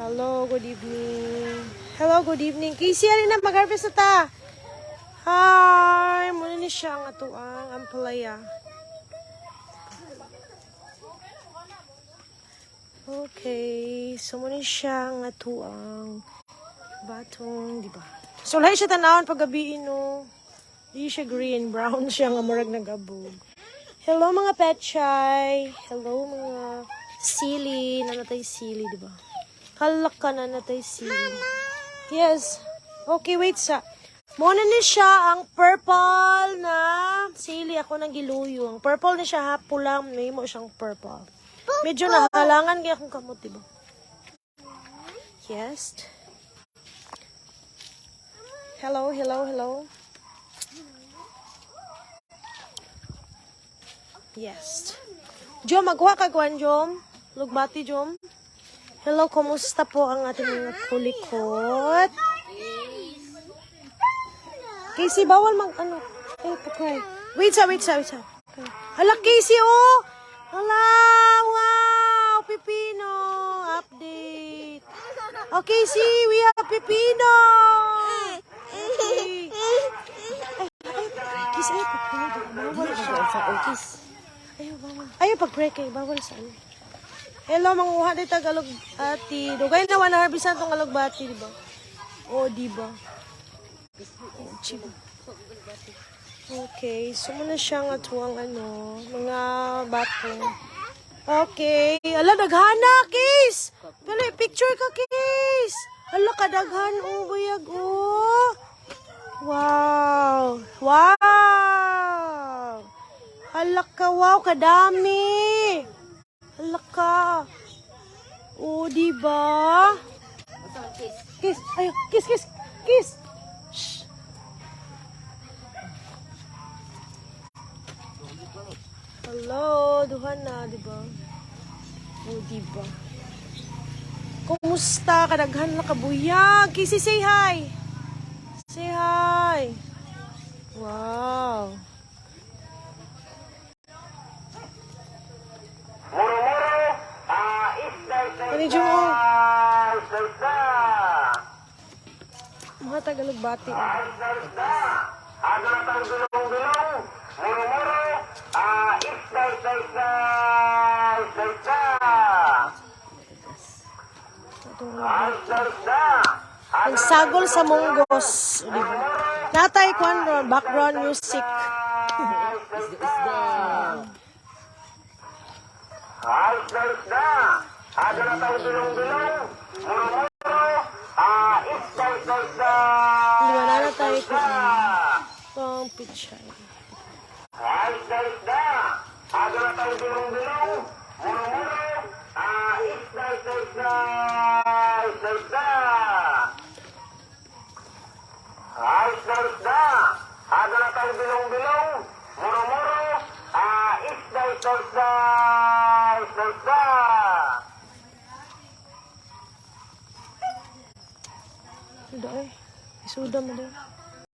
Hello, good evening. Hello, good evening. Casey, alin na mag-harvest ta? Hi! Muna ni siya ang atuang ang palaya. Okay, so muna siya ang atuang batong, di ba? So, lahat siya tanawon pag gabi, no? Di siya green, brown siya nga murag nagabog. Hello mga petchay. Hello mga sili. Nanatay sili, di ba? Halak ka na natay sili. Yes. Okay, wait sa. Muna ni siya ang purple na sili. Ako nang giluyo. Ang purple ni siya ha, pulang. May mo siyang purple. Medyo nahalangan kaya akong kamot, di ba? Yes. Hello, hello, hello. Yes. Jom, magkuha ka kuan, Jom. Lugbati, Jom. Hello, kumusta po ang ating mga kulikot? Casey, bawal mag, ano, eh, pakay. Wait sa, wait sa, wait sa. Okay. Hala, Casey, oh! Hala, wow! Pipino! Update! Oh, Casey, we have Pipino! Okay. Ay, kiss, ay, pagpili. Bawal siya. Kiss. Ayaw, bawal. Ayaw, pag-break kayo. Bawal sa ano. Hello, manguha di Tagalog ati. Dugay na wana harbisan tong alog bati, di ba? O, di ba? Oh. Okay, so muna siya nga tuwang ano, mga batong. Okay, ala daghana, Kiss! Pala, picture ka, Kiss! Ala, kadaghan, oh, bayag, oh! Wow! Wow! Hala ka, wow, kadami! Hala ka! Oh, di ba? Kiss! Ayo, kiss, kiss! Kiss! Shh! Hello, duhan na, di ba? Oh, di ba? Kumusta? Kadaghan na kabuyag. Kissy, say hi! Say hi! Wow! Muro-muro, ah, Ano isda, mo? Mga Tagalog bati. ah, isda, isda. Aga na tayong gulong-gulong. Muro-muro, ah, isda, isda, isda, isda, isda. Ah, isda, isda. Ang sagol sa munggos. Di ba? Natay kwan background music. Ah, isda, isda. Ah, isda, isda. Aga na tayong gulong-gulong. Muro-muro, ah, isda, isda, isda. Liwana na tayo kung pang pichay. Ah, isda, isda. Ah, isda, isda. Isda, isda. Ah, isda, isda. Aga na tayong gulong-gulong. Muro-muro, ah, isda, isda, isda. Isda, isda. Suda eh. Suda mo din.